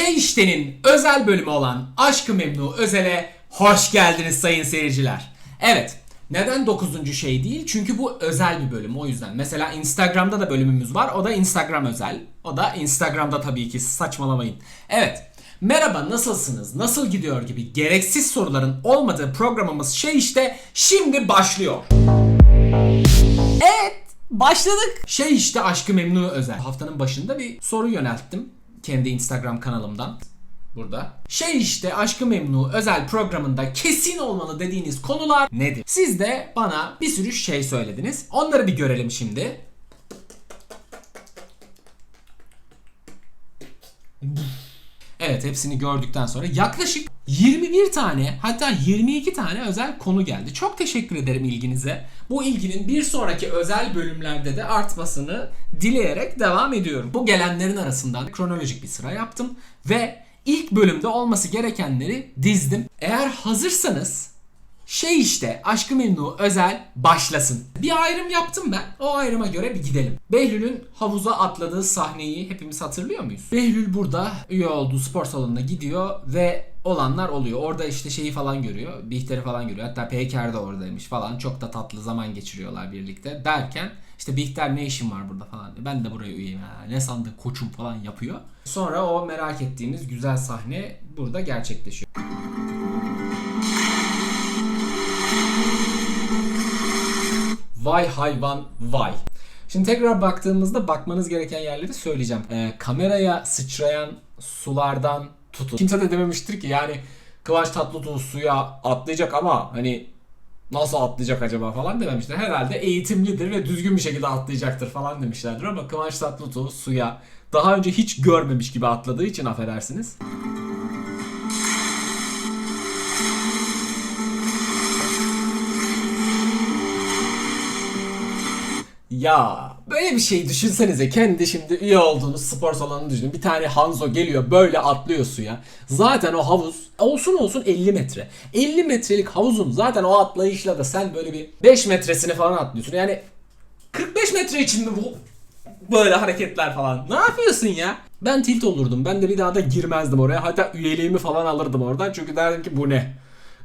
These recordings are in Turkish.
Şey iştenin özel bölümü olan Aşkı Memnu Özel'e hoş geldiniz sayın seyirciler. Evet. Neden 9. şey değil? Çünkü bu özel bir bölüm o yüzden. Mesela Instagram'da da bölümümüz var. O da Instagram özel. O da Instagram'da tabii ki saçmalamayın. Evet. Merhaba nasılsınız? Nasıl gidiyor gibi gereksiz soruların olmadığı programımız şey işte şimdi başlıyor. Evet başladık. Şey işte Aşkı Memnu özel. Haftanın başında bir soru yönelttim. Kendi Instagram kanalımdan. Burada. Şey işte Aşkı Memnu özel programında kesin olmalı dediğiniz konular nedir? Siz de bana bir sürü şey söylediniz. Onları bir görelim şimdi. Evet hepsini gördükten sonra yaklaşık 21 tane hatta 22 tane özel konu geldi. Çok teşekkür ederim ilginize. Bu ilginin bir sonraki özel bölümlerde de artmasını dileyerek devam ediyorum. Bu gelenlerin arasından kronolojik bir sıra yaptım ve ilk bölümde olması gerekenleri dizdim. Eğer hazırsanız şey işte Aşkı Memnu özel başlasın. Bir ayrım yaptım ben. O ayrıma göre bir gidelim. Behlül'ün havuza atladığı sahneyi hepimiz hatırlıyor muyuz? Behlül burada üye olduğu spor salonuna gidiyor ve olanlar oluyor. Orada işte şeyi falan görüyor. Bihter'i falan görüyor. Hatta Peyker de oradaymış falan. Çok da tatlı zaman geçiriyorlar birlikte. Derken işte Bihter ne işin var burada falan. Ben de buraya üyeyim ha. Ne sandın koçum falan yapıyor. Sonra o merak ettiğimiz güzel sahne burada gerçekleşiyor. Vay hayvan vay. Şimdi tekrar baktığımızda bakmanız gereken yerleri söyleyeceğim. Ee, kameraya sıçrayan sulardan tutun. Kimse de dememiştir ki yani Kıvanç Tatlıtuğ suya atlayacak ama hani nasıl atlayacak acaba falan dememişler. Herhalde eğitimlidir ve düzgün bir şekilde atlayacaktır falan demişlerdir ama Kıvanç Tatlıtuğ suya daha önce hiç görmemiş gibi atladığı için affedersiniz. Ya böyle bir şey düşünsenize kendi şimdi üye olduğunuz spor salonunu düşünün. Bir tane Hanzo geliyor böyle atlıyor suya. Zaten o havuz olsun olsun 50 metre. 50 metrelik havuzun zaten o atlayışla da sen böyle bir 5 metresini falan atlıyorsun. Yani 45 metre için mi bu böyle hareketler falan? Ne yapıyorsun ya? Ben tilt olurdum. Ben de bir daha da girmezdim oraya. Hatta üyeliğimi falan alırdım oradan. Çünkü derdim ki bu ne?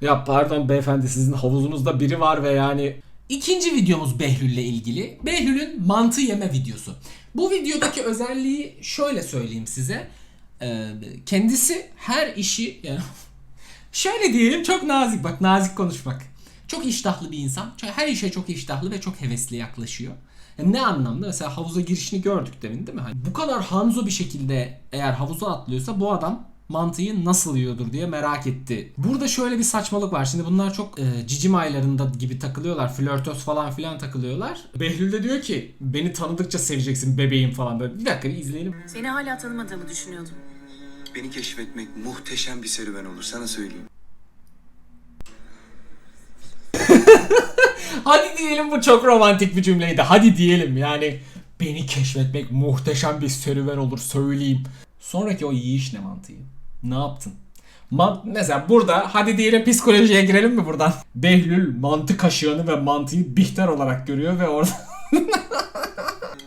Ya pardon beyefendi sizin havuzunuzda biri var ve yani İkinci videomuz Behlül'le ilgili. Behlül'ün mantı yeme videosu. Bu videodaki özelliği şöyle söyleyeyim size. Ee, kendisi her işi yani şöyle diyelim çok nazik bak nazik konuşmak. Çok iştahlı bir insan. Her işe çok iştahlı ve çok hevesli yaklaşıyor. Yani ne anlamda? Mesela havuza girişini gördük demin değil mi? Hani bu kadar Hanzo bir şekilde eğer havuza atlıyorsa bu adam mantıyı nasıl yiyordur diye merak etti. Burada şöyle bir saçmalık var. Şimdi bunlar çok e, cicim aylarında gibi takılıyorlar. Flörtöz falan filan takılıyorlar. Behlül de diyor ki beni tanıdıkça seveceksin bebeğim falan böyle. Bir dakika bir izleyelim. Seni hala tanımadığımı düşünüyordum. Beni keşfetmek muhteşem bir serüven olur sana söyleyeyim. Hadi diyelim bu çok romantik bir cümleydi. Hadi diyelim yani beni keşfetmek muhteşem bir serüven olur söyleyeyim. Sonraki o yiyiş ne mantıyı? Ne yaptın? Man mesela burada hadi diyelim psikolojiye girelim mi buradan? Behlül mantı kaşığını ve mantıyı Bihter olarak görüyor ve orada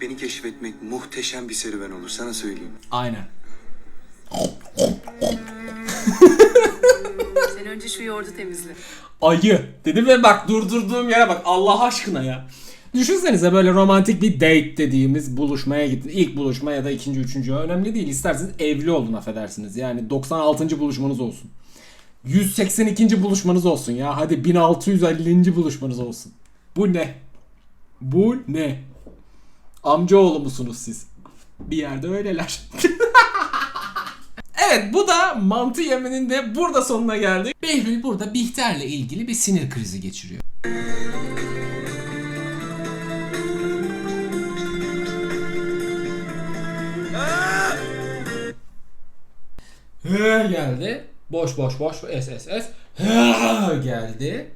Beni keşfetmek muhteşem bir serüven olur sana söyleyeyim. aynen. Sen önce şu yoğurdu temizle. Ayı dedim ve bak durdurduğum yere bak Allah aşkına ya. Düşünsenize böyle romantik bir date dediğimiz buluşmaya gittin. İlk buluşma ya da ikinci, üçüncü önemli değil. İsterseniz evli olun affedersiniz. Yani 96. buluşmanız olsun. 182. buluşmanız olsun ya. Hadi 1650. buluşmanız olsun. Bu ne? Bu ne? Amcaoğlu musunuz siz? Bir yerde öyleler. Evet bu da mantı yemenin de burada sonuna geldi. Behlül burada Bihter'le ilgili bir sinir krizi geçiriyor. Geldi. Boş boş boş es es. Hı geldi.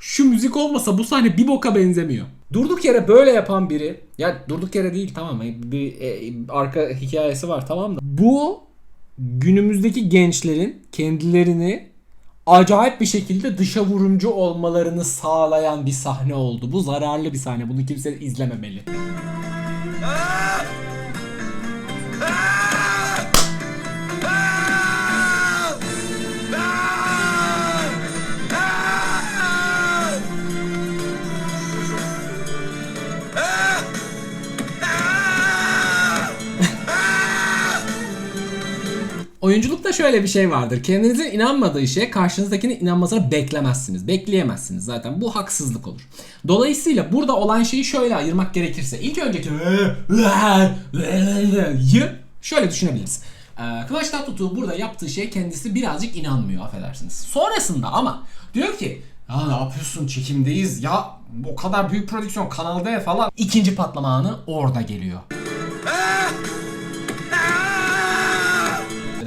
Şu müzik olmasa bu sahne bir boka benzemiyor. Durduk yere böyle yapan biri, ya durduk yere değil tamam mı? Bir e, arka hikayesi var tamam da. Bu günümüzdeki gençlerin kendilerini acayip bir şekilde dışa vurumcu olmalarını sağlayan bir sahne oldu. Bu zararlı bir sahne. Bunu kimse izlememeli. Oyunculukta şöyle bir şey vardır. Kendinize inanmadığı şeye karşınızdakinin inanmasını beklemezsiniz. Bekleyemezsiniz zaten. Bu haksızlık olur. Dolayısıyla burada olan şeyi şöyle ayırmak gerekirse ilk önceki şöyle düşünebiliriz. Ee, Kıvanç Tatlıtuğ burada yaptığı şey kendisi birazcık inanmıyor affedersiniz. Sonrasında ama diyor ki ya ne yapıyorsun çekimdeyiz ya o kadar büyük prodüksiyon kanalda falan. İkinci patlama anı orada geliyor.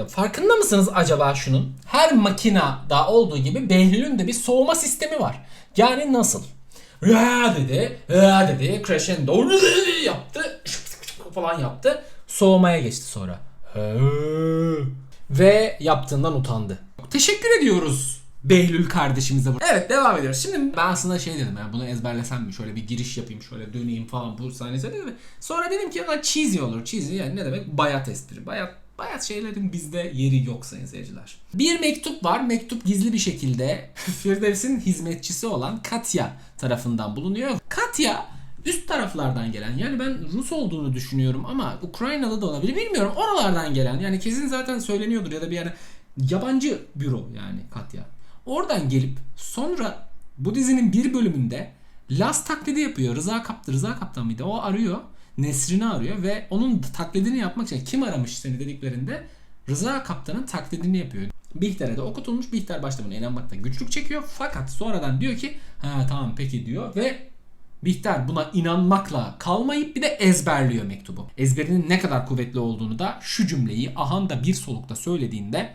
Farkında mısınız acaba şunun? Her makinada olduğu gibi Behlül'ün de bir soğuma sistemi var. Yani nasıl? Ya dedi, ya dedi, crescendo yaptı, falan yaptı. Soğumaya geçti sonra. Ve yaptığından utandı. Teşekkür ediyoruz Behlül kardeşimize. Evet devam ediyoruz. Şimdi ben aslında şey dedim ya bunu ezberlesem mi? Şöyle bir giriş yapayım, şöyle döneyim falan bu sahnesi dedim. Sonra dedim ki ya cheesy olur. Cheesy yani ne demek? Bayat espri. Bayat Bayat şeylerin bizde yeri yok sayın seyirciler. Bir mektup var. Mektup gizli bir şekilde Firdevs'in hizmetçisi olan Katya tarafından bulunuyor. Katya üst taraflardan gelen yani ben Rus olduğunu düşünüyorum ama Ukraynalı da olabilir bilmiyorum oralardan gelen yani kesin zaten söyleniyordur ya da bir yere yabancı büro yani Katya. Oradan gelip sonra bu dizinin bir bölümünde Las taklidi yapıyor. Rıza Kaptı, Rıza Kaptan mıydı? O arıyor. Nesrin'i arıyor ve onun taklidini yapmak için kim aramış seni dediklerinde Rıza Kaptan'ın taklidini yapıyor. Bihter'e de okutulmuş. Bihter başta buna inanmakta güçlük çekiyor. Fakat sonradan diyor ki ha tamam peki diyor ve Bihter buna inanmakla kalmayıp bir de ezberliyor mektubu. Ezberinin ne kadar kuvvetli olduğunu da şu cümleyi Ahan bir solukta söylediğinde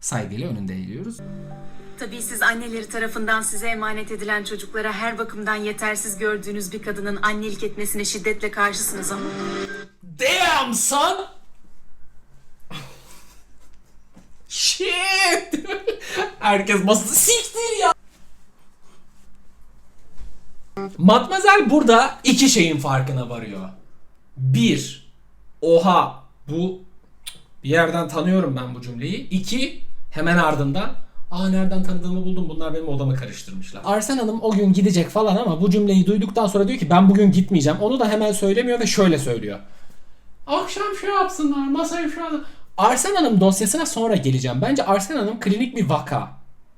saygıyla önünde eğiliyoruz. Tabii siz anneleri tarafından size emanet edilen çocuklara her bakımdan yetersiz gördüğünüz bir kadının annelik etmesine şiddetle karşısınız ama... Damn son! Shit! Herkes masada siktir ya! Matmazel burada iki şeyin farkına varıyor. Bir, oha bu bir yerden tanıyorum ben bu cümleyi. İki, hemen ardından Aa nereden tanıdığımı buldum bunlar benim odamı karıştırmışlar. Arsen Hanım o gün gidecek falan ama bu cümleyi duyduktan sonra diyor ki ben bugün gitmeyeceğim. Onu da hemen söylemiyor ve şöyle söylüyor. Akşam şey yapsınlar masayı şu an. Arsen Hanım dosyasına sonra geleceğim. Bence Arsen Hanım klinik bir vaka.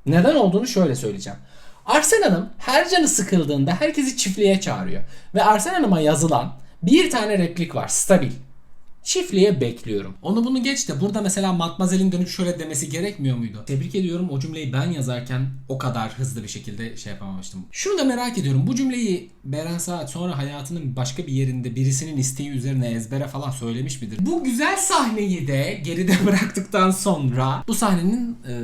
Neden olduğunu şöyle söyleyeceğim. Arsen Hanım her canı sıkıldığında herkesi çiftliğe çağırıyor. Ve Arsen Hanım'a yazılan bir tane replik var stabil. Çiftliğe bekliyorum. Onu bunu geç de burada mesela Matmazel'in dönüp şöyle demesi gerekmiyor muydu? Tebrik ediyorum o cümleyi ben yazarken o kadar hızlı bir şekilde şey yapamamıştım. Şunu da merak ediyorum. Bu cümleyi Beren Saat sonra hayatının başka bir yerinde birisinin isteği üzerine ezbere falan söylemiş midir? Bu güzel sahneyi de geride bıraktıktan sonra bu sahnenin e,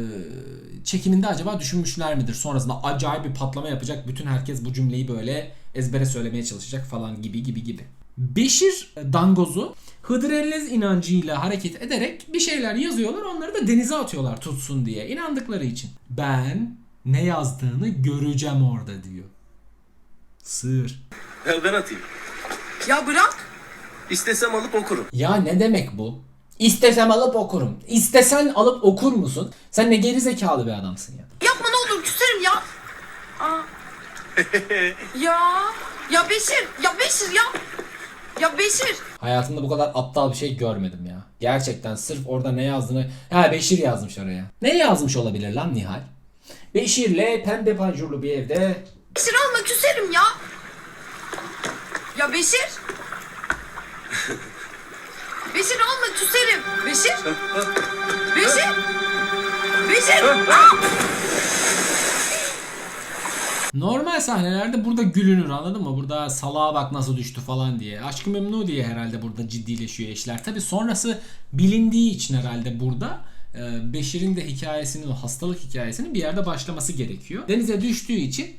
çekiminde acaba düşünmüşler midir? Sonrasında acayip bir patlama yapacak. Bütün herkes bu cümleyi böyle ezbere söylemeye çalışacak falan gibi gibi gibi. Beşir Dangozu Hıdrellez inancıyla hareket ederek bir şeyler yazıyorlar onları da denize atıyorlar tutsun diye inandıkları için. Ben ne yazdığını göreceğim orada diyor. Sır. Ben atayım. Ya bırak! İstesem alıp okurum. Ya ne demek bu? İstesem alıp okurum. İstesen alıp okur musun? Sen ne geri zekalı bir adamsın ya. Yapma ne olur küserim ya! Aa. ya! Ya Beşir! Ya Beşir ya! Ya Beşir! Hayatımda bu kadar aptal bir şey görmedim ya. Gerçekten sırf orada ne yazdığını... Ha Beşir yazmış oraya. Ne yazmış olabilir lan Nihal? Beşir'le pembe panjurlu bir evde... Beşir alma küserim ya! Ya Beşir! Beşir alma küserim! Beşir! Beşir! Beşir! Aa! Normal sahnelerde burada gülünür anladın mı? Burada salağa bak nasıl düştü falan diye. Aşkı Memnu diye herhalde burada ciddileşiyor işler. Tabi sonrası bilindiği için herhalde burada e, Beşir'in de hikayesinin o hastalık hikayesinin bir yerde başlaması gerekiyor. Denize düştüğü için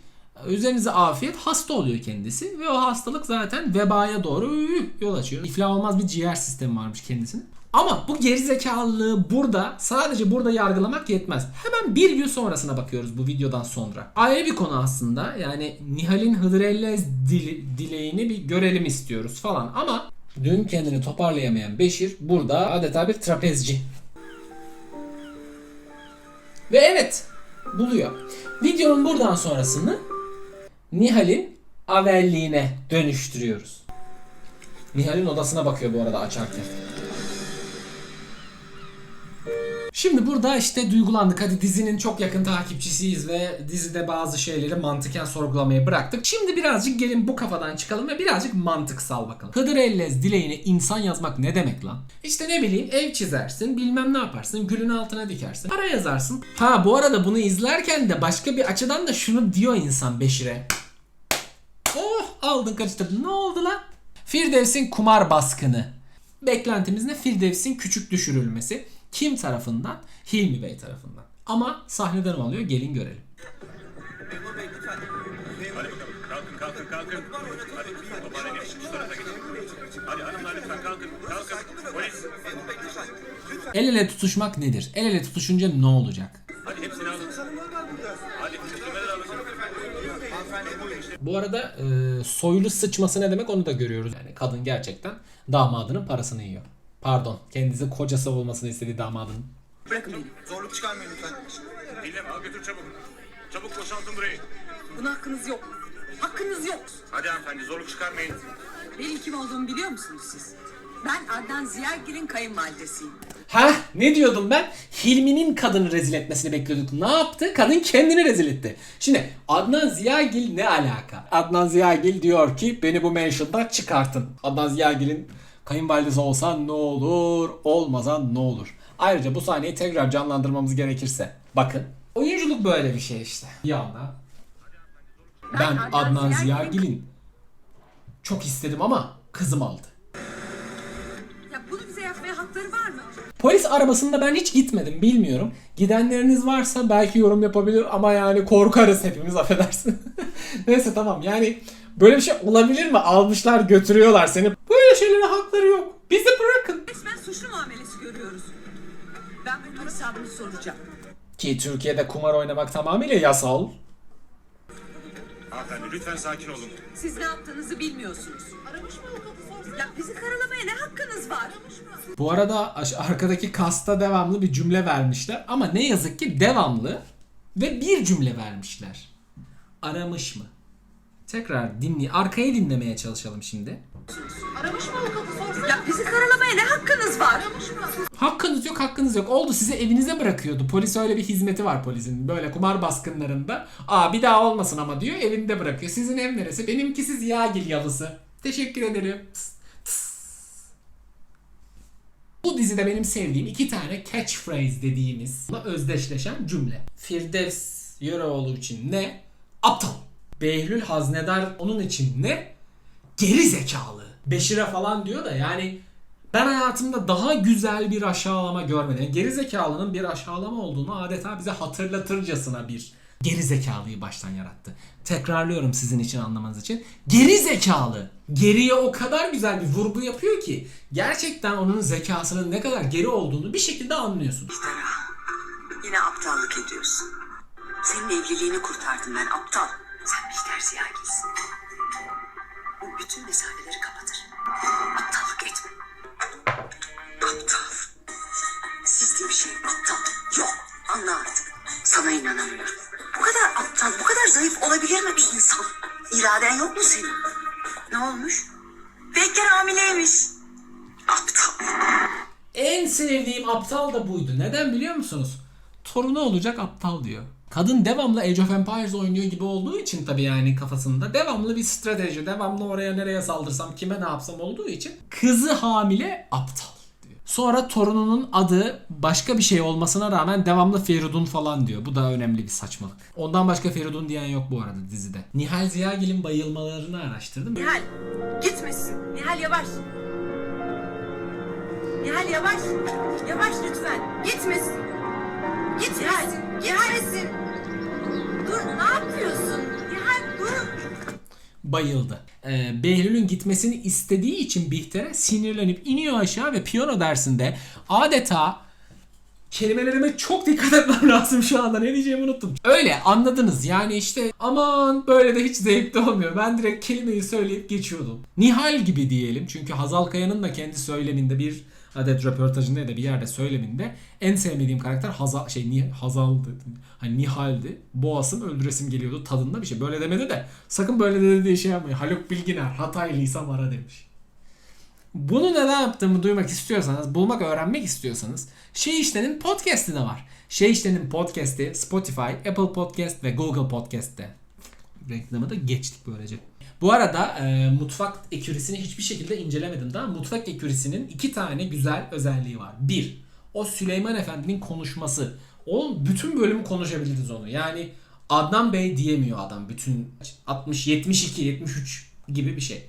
üzerinize afiyet hasta oluyor kendisi ve o hastalık zaten vebaya doğru yol açıyor. İflah olmaz bir ciğer sistemi varmış kendisinin. Ama bu gerizekalılığı burada sadece burada yargılamak yetmez. Hemen bir gün sonrasına bakıyoruz bu videodan sonra. Ayrı bir konu aslında. Yani Nihal'in Hıdrellez dile- dileğini bir görelim istiyoruz falan. Ama dün kendini toparlayamayan Beşir burada adeta bir trapezci. Ve evet buluyor. Videonun buradan sonrasını Nihal'in avelliğine dönüştürüyoruz. Nihal'in odasına bakıyor bu arada açarken. Şimdi burada işte duygulandık. Hadi dizinin çok yakın takipçisiyiz ve dizide bazı şeyleri mantıken sorgulamayı bıraktık. Şimdi birazcık gelin bu kafadan çıkalım ve birazcık mantıksal bakalım. Hıdrellez dileğine insan yazmak ne demek lan? İşte ne bileyim ev çizersin, bilmem ne yaparsın, gülün altına dikersin, para yazarsın. Ha bu arada bunu izlerken de başka bir açıdan da şunu diyor insan Beşir'e. Oh aldın kaçtırdın. Ne oldu lan? Firdevs'in kumar baskını. Beklentimiz ne? Firdevs'in küçük düşürülmesi. Kim tarafından? Hilmi Bey tarafından. Ama sahneden alıyor? Gelin görelim. Hadi hanımlar lütfen. El ele tutuşmak nedir? El ele tutuşunca ne olacak? Bu arada e, soylu sıçması ne demek onu da görüyoruz. Yani kadın gerçekten damadının parasını yiyor. Pardon, kendisi kocası olmasını istediği damadının. Bırakın beni. Zorluk çıkarmayın lütfen. Dinleme al götür çabuk. Çabuk boşaltın burayı. Buna hakkınız yok. Hakkınız yok. Hadi hanımefendi zorluk çıkarmayın. Benim kim olduğumu biliyor musunuz siz? Ben Adnan Ziyagil'in kayınvalidesiyim. Ha ne diyordum ben? Hilmi'nin kadını rezil etmesini bekliyorduk. Ne yaptı? Kadın kendini rezil etti. Şimdi Adnan Ziyagil ne alaka? Adnan Ziyagil diyor ki beni bu mansion'dan çıkartın. Adnan Ziyagil'in kayınvalidesi olsan ne olur, olmasan ne olur. Ayrıca bu sahneyi tekrar canlandırmamız gerekirse. Bakın. Oyunculuk böyle bir şey işte. Bir anda. Ben Adnan Ziyagil'in çok istedim ama kızım aldı. Ya bunu bize yapmaya hakları var mı? Polis arabasında ben hiç gitmedim bilmiyorum. Gidenleriniz varsa belki yorum yapabilir ama yani korkarız hepimiz affedersin. Neyse tamam yani böyle bir şey olabilir mi? Almışlar götürüyorlar seni. Böyle şeylere hakları yok. Bizi bırakın. Resmen suçlu muamelesi görüyoruz. Ben bunun hesabını soracağım. Ki Türkiye'de kumar oynamak tamamıyla yasal. Hanımefendi lütfen sakin olun. Siz ne yaptığınızı bilmiyorsunuz. Aramış mı avukatı Ya bizi karalamaya ne hakkınız var? Bu arada arkadaki kasta devamlı bir cümle vermişler. Ama ne yazık ki devamlı ve bir cümle vermişler. Aramış mı? Tekrar dinle, arkayı dinlemeye çalışalım şimdi. Ya bizi karalamaya ne hakkınız var? Hakkınız yok, hakkınız yok. Oldu size evinize bırakıyordu. Polis öyle bir hizmeti var polisin. Böyle kumar baskınlarında. Aa bir daha olmasın ama diyor evinde bırakıyor. Sizin ev neresi? Benimkisi Ziyagil yalısı. Teşekkür ederim. Tıs, tıs. Bu dizide benim sevdiğim iki tane catchphrase dediğimiz özdeşleşen cümle. Firdevs Yöreoğlu için ne? Aptal. Behlül Haznedar onun için ne? Geri zekalı. Beşire falan diyor da yani ben hayatımda daha güzel bir aşağılama görmedim. Yani geri zekalının bir aşağılama olduğunu adeta bize hatırlatırcasına bir geri zekalıyı baştan yarattı. Tekrarlıyorum sizin için anlamanız için. Geri zekalı. Geriye o kadar güzel bir vurgu yapıyor ki gerçekten onun zekasının ne kadar geri olduğunu bir şekilde anlıyorsun. Yine aptallık ediyorsun. Senin evliliğini kurtardım ben aptal. Sen Bihter Ziyagil'sin. Bu bütün mesafeleri kapatır. Aptallık etme. Aptal. Sizde bir şey aptal yok. Anla artık. Sana inanamıyorum. Bu kadar aptal, bu kadar zayıf olabilir mi bir insan? İraden yok mu senin? Ne olmuş? Bekar hamileymiş. Aptal. En sevdiğim aptal da buydu. Neden biliyor musunuz? Torunu olacak aptal diyor. Kadın devamlı Age of Empires oynuyor gibi olduğu için tabii yani kafasında devamlı bir strateji, devamlı oraya nereye saldırsam, kime ne yapsam olduğu için kızı hamile aptal diyor. Sonra torununun adı başka bir şey olmasına rağmen devamlı Feridun falan diyor. Bu da önemli bir saçmalık. Ondan başka Feridun diyen yok bu arada dizide. Nihal Ziyagil'in bayılmalarını araştırdım. Nihal gitmesin. Nihal yavaş. Nihal yavaş. Yavaş lütfen. Gitmesin. Gitmesin. Gitmesin. Dur ne yapıyorsun? Nihal dur. bayıldı. Ee, Behlül'ün gitmesini istediği için Bihter'e sinirlenip iniyor aşağı ve piyano dersinde adeta kelimelerime çok dikkat etmem lazım şu anda. Ne diyeceğimi unuttum. Öyle anladınız. Yani işte aman böyle de hiç zevkli olmuyor. Ben direkt kelimeyi söyleyip geçiyordum. Nihal gibi diyelim. Çünkü Hazal Kaya'nın da kendi söyleminde bir adet röportajında da bir yerde söyleminde en sevmediğim karakter Hazal şey Ni- Hazal'dı. Hani Nihal'di. Boğasım öldüresim geliyordu tadında bir şey. Böyle demedi de sakın böyle dedi diye şey yapmayın. Haluk Bilginer Hataylıysam ara demiş. Bunu neden yaptığımı duymak istiyorsanız, bulmak, öğrenmek istiyorsanız Şey İşten'in podcast'i de var. Şey İşten'in podcast'i Spotify, Apple Podcast ve Google Podcast'te. Reklamı da geçtik böylece. Bu arada e, mutfak ekürisini hiçbir şekilde incelemedim daha. Mutfak ekürisinin iki tane güzel özelliği var. Bir, o Süleyman Efendi'nin konuşması. O bütün bölüm konuşabiliriz onu. Yani Adnan Bey diyemiyor adam bütün 60, 72, 73 gibi bir şey.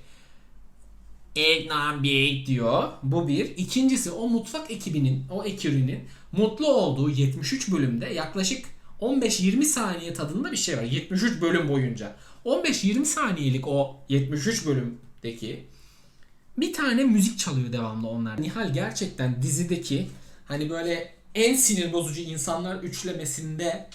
Adnan Bey diyor. Bu bir. İkincisi o mutfak ekibinin, o ekürünün mutlu olduğu 73 bölümde yaklaşık 15-20 saniye tadında bir şey var. 73 bölüm boyunca. 15-20 saniyelik o 73 bölümdeki bir tane müzik çalıyor devamlı onlar. Nihal gerçekten dizideki hani böyle en sinir bozucu insanlar üçlemesinde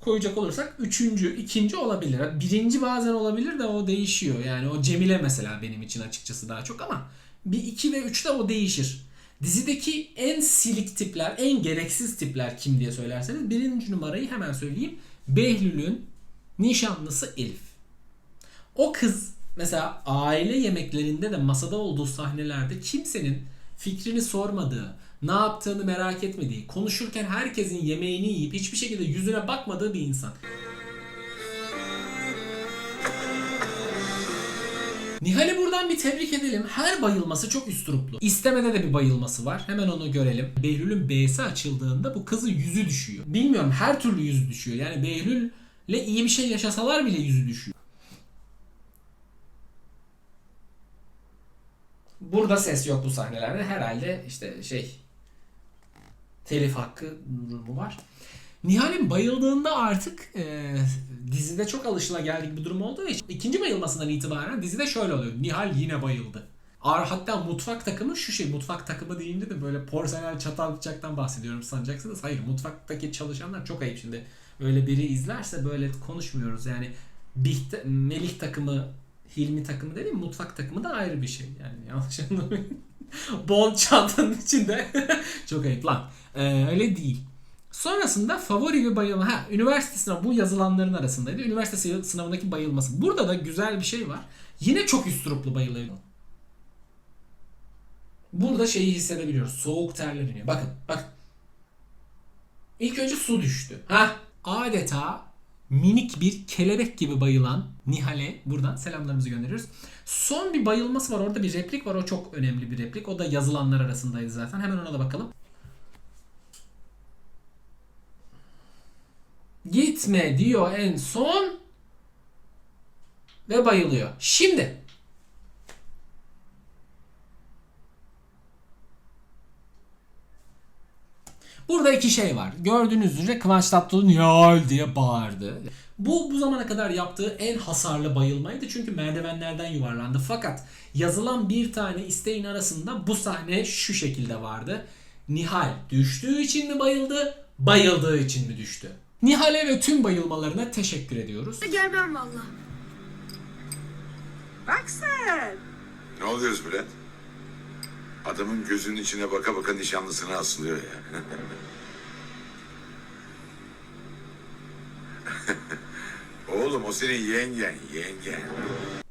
koyacak olursak üçüncü, ikinci olabilir. Birinci bazen olabilir de o değişiyor. Yani o Cemile mesela benim için açıkçası daha çok ama bir iki ve üçte o değişir. Dizideki en silik tipler, en gereksiz tipler kim diye söylerseniz birinci numarayı hemen söyleyeyim. Behlül'ün nişanlısı Elif. O kız mesela aile yemeklerinde de masada olduğu sahnelerde kimsenin fikrini sormadığı, ne yaptığını merak etmediği, konuşurken herkesin yemeğini yiyip hiçbir şekilde yüzüne bakmadığı bir insan. Nihal'i buradan bir tebrik edelim. Her bayılması çok üsturuplu. İstemede de bir bayılması var. Hemen onu görelim. Behlül'ün B'si açıldığında bu kızın yüzü düşüyor. Bilmiyorum her türlü yüzü düşüyor. Yani Behlül'le iyi bir şey yaşasalar bile yüzü düşüyor. Burada ses yok bu sahnelerde. Herhalde işte şey telif hakkı durumu var. Nihal'in bayıldığında artık e, dizide çok alışılageldik bir durum olduğu için ikinci bayılmasından itibaren dizide şöyle oluyor. Nihal yine bayıldı. Ar- Hatta mutfak takımı şu şey mutfak takımı deyince de böyle porselen çatal bıçaktan bahsediyorum sanacaksınız. Hayır mutfaktaki çalışanlar çok ayıp şimdi. Öyle biri izlerse böyle konuşmuyoruz yani Bihte, Melih takımı Hilmi takımı dedim mutfak takımı da ayrı bir şey yani yanlış anlamayın. Bol çantanın içinde çok ayıp lan. Ee, öyle değil. Sonrasında favori bir bayılma. Ha, üniversite sınavı bu yazılanların arasındaydı. Üniversite sınavındaki bayılması. Burada da güzel bir şey var. Yine çok üstüruplu bayılıyor. Burada şeyi hissedebiliyoruz. Soğuk terler iniyor. Bakın, bakın. İlk önce su düştü. Ha, adeta minik bir kelebek gibi bayılan Nihal'e buradan selamlarımızı gönderiyoruz. Son bir bayılması var. Orada bir replik var. O çok önemli bir replik. O da yazılanlar arasındaydı zaten. Hemen ona da bakalım. Gitme diyor en son ve bayılıyor. Şimdi Burada iki şey var. Gördüğünüz üzere Kıvanç Tatlıtuğ Nihal diye bağırdı. Bu bu zamana kadar yaptığı en hasarlı bayılmaydı çünkü merdivenlerden yuvarlandı. Fakat yazılan bir tane isteğin arasında bu sahne şu şekilde vardı. Nihal düştüğü için mi bayıldı, bayıldığı için mi düştü? Nihal'e ve tüm bayılmalarına teşekkür ediyoruz. Gelmem valla. Bak sen. Ne oluyoruz Bülent? Adamın gözünün içine baka baka nişanlısına asılıyor ya. Oğlum o senin yengen, yengen.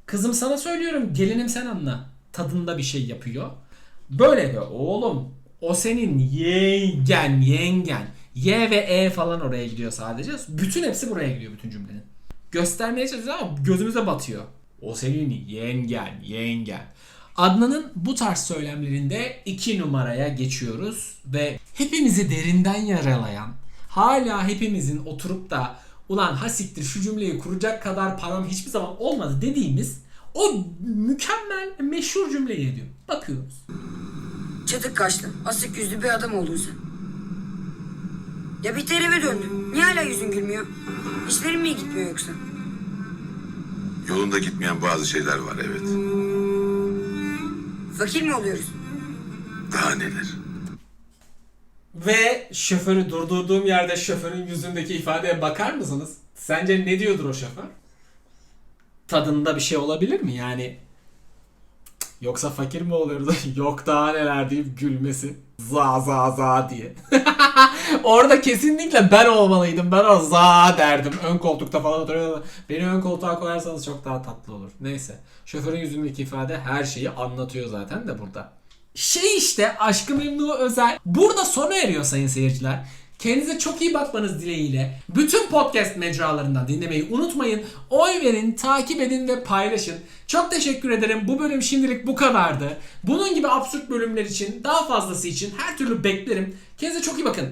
Kızım sana söylüyorum gelinim sen anla. Tadında bir şey yapıyor. Böyle de oğlum o senin yengen yengen. Y ve E falan oraya gidiyor sadece. Bütün hepsi buraya gidiyor bütün cümlenin. Göstermeye çalışıyor ama gözümüze batıyor. O senin yengen yengen. Adnan'ın bu tarz söylemlerinde iki numaraya geçiyoruz ve hepimizi derinden yaralayan, hala hepimizin oturup da ulan ha siktir şu cümleyi kuracak kadar param hiçbir zaman olmadı dediğimiz o mükemmel meşhur cümleyi ediyor. Bakıyoruz. Çatık kaşlı, asık yüzlü bir adam oldun sen. Ya bir eve döndün. Niye hala yüzün gülmüyor? İşlerin mi iyi gitmiyor yoksa? Yolunda gitmeyen bazı şeyler var evet. Fakir mi oluyoruz? Daha neler? Ve şoförü durdurduğum yerde şoförün yüzündeki ifadeye bakar mısınız? Sence ne diyordur o şoför? Tadında bir şey olabilir mi? Yani yoksa fakir mi oluyoruz? Yok daha neler deyip gülmesi. Za za za diye. Orada kesinlikle ben olmalıydım. Ben o za derdim. Ön koltukta falan oturuyor. Beni ön koltuğa koyarsanız çok daha tatlı olur. Neyse. Şoförün yüzündeki ifade her şeyi anlatıyor zaten de burada. Şey işte Aşkı Memnu özel. Burada sona eriyor sayın seyirciler. Kendinize çok iyi bakmanız dileğiyle bütün podcast mecralarından dinlemeyi unutmayın. Oy verin, takip edin ve paylaşın. Çok teşekkür ederim. Bu bölüm şimdilik bu kadardı. Bunun gibi absürt bölümler için, daha fazlası için her türlü beklerim. Kendinize çok iyi bakın.